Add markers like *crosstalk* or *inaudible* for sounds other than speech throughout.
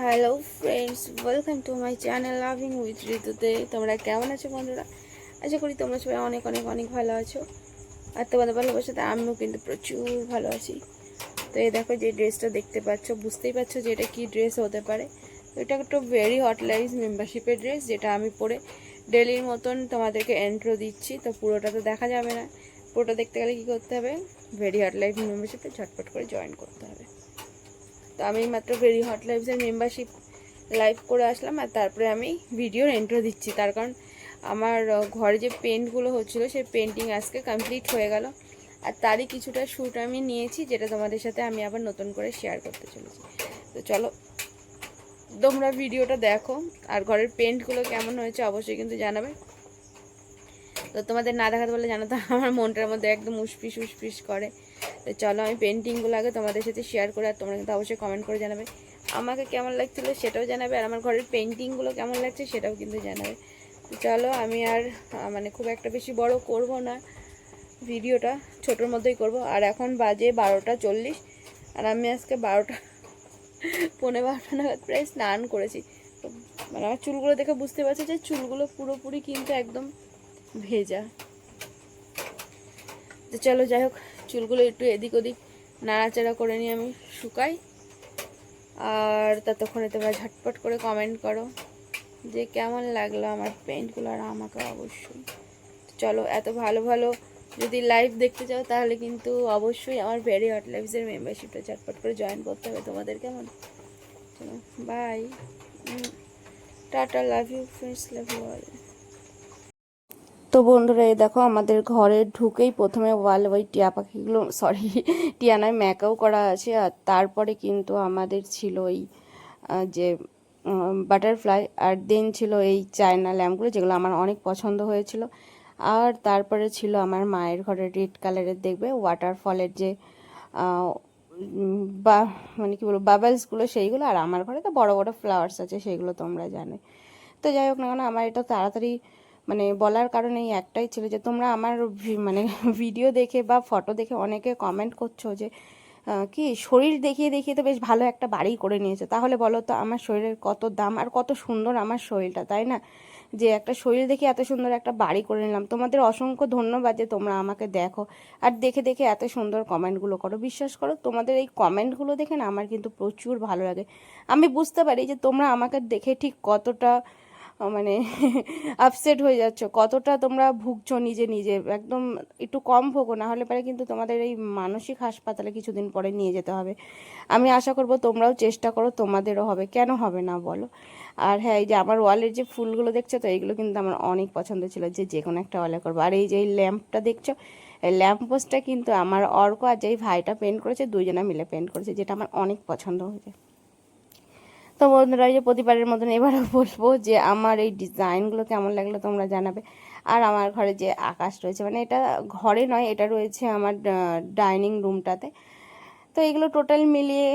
Hello friends welcome to my channel loving with ঋতুতে তোমরা কেমন আছো, বন্ধুরা? আশা করি তোমরা সবাই অনেক অনেক অনেক ভালো আছো। আর তোমাদের ভালোবাসাতে আমিও কিন্তু প্রচুর ভালো আছি। তো এই দেখো যে ড্রেসটা দেখতে পাচ্ছ, বুঝতেই পারছ যে এটা কী ড্রেস হতে পারে। এটা একটু ভেরি হট লাইস মেম্বারশিপের ড্রেস যেটা আমি পরে ডেলির মতন তোমাদেরকে এন্ট্রো দিচ্ছি। তো পুরোটা তো দেখা যাবে না। পুরোটা দেখতে গেলে কী করতে হবে? ভেরি হট লাইফ মেম্বারশিপে ঝটপট করে জয়েন করতে তো আমি মাত্র ভেরি হট লাইফসের মেম্বারশিপ লাইভ করে আসলাম আর তারপরে আমি ভিডিওর এন্ট্রো দিচ্ছি। তার কারণ আমার ঘরে যে পেন্টগুলো হচ্ছিল, সেই পেন্টিং আজকে কমপ্লিট হয়ে গেল। আর তারই কিছুটা শ্যুট আমি নিয়েছি, যেটা তোমাদের সাথে আমি আবার নতুন করে শেয়ার করতে চলেছি। তো চলো, তোমরা ভিডিওটা দেখো। আর ঘরের পেন্টগুলো কেমন হয়েছে অবশ্যই কিন্তু জানাবে। তো তোমাদের না দেখাতে বলে জানো তো, আমার মনটার মধ্যে একদম উসপিস উসপিস করে। তো চলো আমি পেন্টিংগুলো আগে তোমাদের সাথে শেয়ার করে আর তোমরা কিন্তু অবশ্যই কমেন্ট করে জানাবে। আমাকে কেমন লাগছিল সেটাও জানাবে আর আমার ঘরের পেন্টিংগুলো কেমন লাগছে সেটাও কিন্তু জানাবে। চলো আমি আর মানে খুব একটা বেশি বড় করব না ভিডিওটা, ছোটোর মধ্যেই করব। আর এখন বাজে বারোটা চল্লিশ, আর আমি আজকে বারোটা, পৌনে বারোটা নাগাদ প্রায় স্নান করেছি। তো মানে আমার চুলগুলো দেখে বুঝতে পারছি যে চুলগুলো পুরোপুরি কিন্তু একদম ভেজা। তো চলো যাই হোক, চুলগুলো একটু এদিক ওদিক নাড়াচাড়া করে নিয়ে আমি, শুকাই। আর ততক্ষণে তোমরা ঝটপট করে কমেন্ট করো যে কেমন লাগল আমার পেন্টগুলো আর আমাকে অবশ্যই। চলো, এত ভালো ভালো যদি লাইভ দেখতে চাও তাহলে কিন্তু অবশ্যই আমার ভেরি হট লাইভসের মেম্বারশিপটা ঝটপট করে জয়েন করতে হবে তোমাদের কেমন? চলো bye tata love you friends love you all তো বন্ধুরা, এই দেখো আমাদের ঘরে ঢুকেই প্রথমে ওয়াল ওই টিয়া পাখিগুলো সরি টিয়া নয় ম্যাকাও করা আছে আর তারপরে কিন্তু আমাদের ছিল ওই যে বাটারফ্লাই আর দেন ছিল এই চায়না ল্যাম্পগুলো যেগুলো আমার অনেক পছন্দ হয়েছিল। আর তারপরে ছিল আমার মায়ের ঘরে রেড কালারের, দেখবে? ওয়াটারফলের যে বা মানে কি বলব বাবলসগুলো সেইগুলো আর আমার ঘরে তো বড় বড় ফ্লাওয়ার্স আছে সেগুলো তোমরা জানো তো যাই হোক না কেন, আমার এটা তাড়াতাড়ি মানে বলার কারণে এই একটাই ছিল যে তোমরা আমার মানে *laughs* ভিডিও দেখে বা ফটো দেখে অনেকে কমেন্ট করছ যে কি শরীর দেখিয়ে দেখিয়ে তো বেশ ভালো একটা বাড়ি করে নিয়েছে। তাহলে বলো তো আমার শরীরের কত দাম আর কত সুন্দর আমার শরীরটা, তাই না? যে একটা শরীর দেখে এত সুন্দর একটা বাড়ি করে নিলাম। তোমাদের অসংখ্য ধন্যবাদ যে তোমরা আমাকে দেখো আর দেখে দেখে এত সুন্দর কমেন্টগুলো করো। বিশ্বাস করো, তোমাদের এই কমেন্টগুলো দেখে না আমার কিন্তু প্রচুর ভালো লাগে। আমি বুঝতে পারি যে তোমরা আমাকে দেখে ঠিক কতটা মানে *laughs* আপসেট হয়ে যাচ্ছ। কতটা তোমরা ভুগছো নিজে নিজে? একদম একটু কম ভোগো, না হলে পরে কিন্তু তোমাদের এই মানসিক হাসপাতালে কিছুদিন পরে নিয়ে যেতে হবে। আমি আশা করব তোমরাও চেষ্টা করো, তোমাদেরও হবে। কেন হবে না বলো? আর হ্যাঁ এই যে আমার ওয়ালের যে ফুলগুলো দেখছ তো এইগুলো কিন্তু আমার অনেক পছন্দ ছিল যে যে কোনো একটা ওয়ালে করব। আর এই যে এই ল্যাম্পটা দেখছ, এই ল্যাম্প পোস্টটা কিন্তু আমার অর্ক আর যেই ভাইটা পেন্ট করেছে, দুইজনা মিলে পেন্ট করেছে, যেটা আমার অনেক পছন্দ হয়েছে। তো বন্ধুরা যে প্রতিবারের মতন এবারও বলব যে আমার এই ডিজাইনগুলো কেমন লাগল তোমরা জানাবে। আর আমার ঘরে যে আকাশ রয়েছে মানে এটা ঘরে নয়, এটা রয়েছে আমার ডাইনিং রুমটাতে তো এগুলো টোটাল মিলিয়ে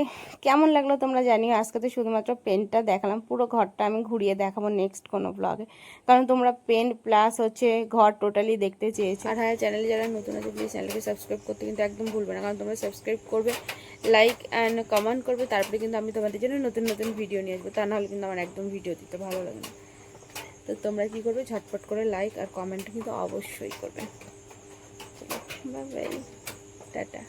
কেমন লাগল তোমরা জানিও। আজকে তো শুধুমাত্র পেনটা দেখালাম, পুরো ঘরটা আমি ঘুরিয়ে দেখাবো নেক্সট কোনো ব্লগে কারণ তোমরা পেন প্লাস হচ্ছে ঘর টোটালি দেখতে চেয়েছো। আর হ্যাঁ চ্যানেলে যারা নতুন আছে প্লিজ চ্যানেলকে সাবস্ক্রাইব করতে কিন্তু একদম ভুলবে না। কারণ তোমরা সাবস্ক্রাইব করবে লাইক অ্যান্ড কমেন্ট করবে, তারপরে কিন্তু আমি তোমাদের জন্য নতুন নতুন ভিডিও নিয়ে আসব। তা নাহলে কিন্তু আমার একদম ভিডিও দিতে ভালো লাগে না। তো তোমরা কী করবে? ঝটপট করে লাইক আর কমেন্ট কিন্তু অবশ্যই করবে। টাটা।